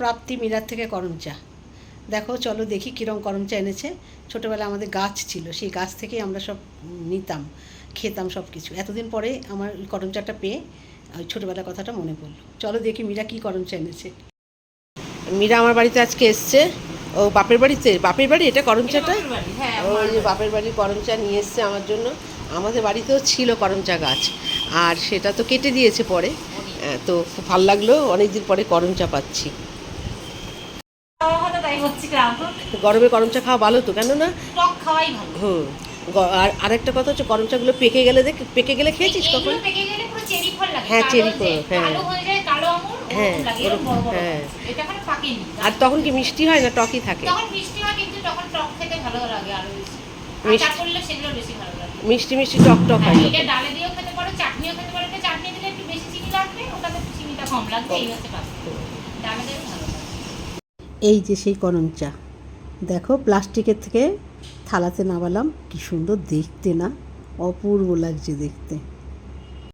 প্রাপ্তি mirror থেকে করম চা দেখো চলো দেখি কীরকম করম চা এনেছে। ছোটোবেলায় আমাদের গাছ ছিল সেই গাছ থেকেই আমরা সব নিতাম খেতাম সব কিছু এতদিন পরে আমার ওই করম চাটা পেয়ে ওই ছোটোবেলার কথাটা মনে পড়ল। চলো দেখি মীরা কী করম চা এনেছে। মীরা আমার বাড়িতে আজকে এসছে। ও বাপের বাড়িতে? বাপের বাড়ি? এটা করম চাটা হ্যাঁ ওই যে বাপের বাড়ির করম চা নিয়ে এসছে আমার জন্য। আমাদের বাড়িতেও ছিল করম চা গাছ। আর সেটা তো কেটে দিয়েছে পরে। তো খুব ভালো লাগল। অনেক দিন পরে করম চা পাচ্ছি খাওয়া হলো তাই হচ্ছে গ্রাম গরমে করম চা খাওয়া ভালো তো কেন না টক খাওয়াই ভালো। হুম আর আরেকটা কথা হচ্ছে করম চাগুলো পেকে গেলে দেখ পেকে গেলে খেয়েছিস কখন? পেকে গেলে পুরো চেরি ফল লাগে হ্যাঁ, চেরি ফল, হ্যাঁ। হয়ে হ্যাঁ, হ্যাঁ। আর তখন কি মিষ্টি হয় না টকই থাকে? তখন মিষ্টি হয় কিন্তু তখন টক খেতে ভালো লাগে আরও বেশি। মিষ্টি- করলে সেগুলো বেশি ভালো লাগে। মিষ্টি মিষ্টি টক টক হ্যাঁ, হয় এটা ডালে দিয়েও খেতে পারো চাটনিও খেতে পারো চাটনি দিলে একটু বেশি চিনি লাগবে ওটাতে চিনিটা কম লাগবে এই হচ্ছে পার্থক্য ডালে দিয়েও ভালো লাগে এই যে সেই করম চা দেখো, প্লাস্টিকের থেকে থালাতে নামালাম। কি সুন্দর দেখতে না? অপূর্ব লাগছে দেখতে।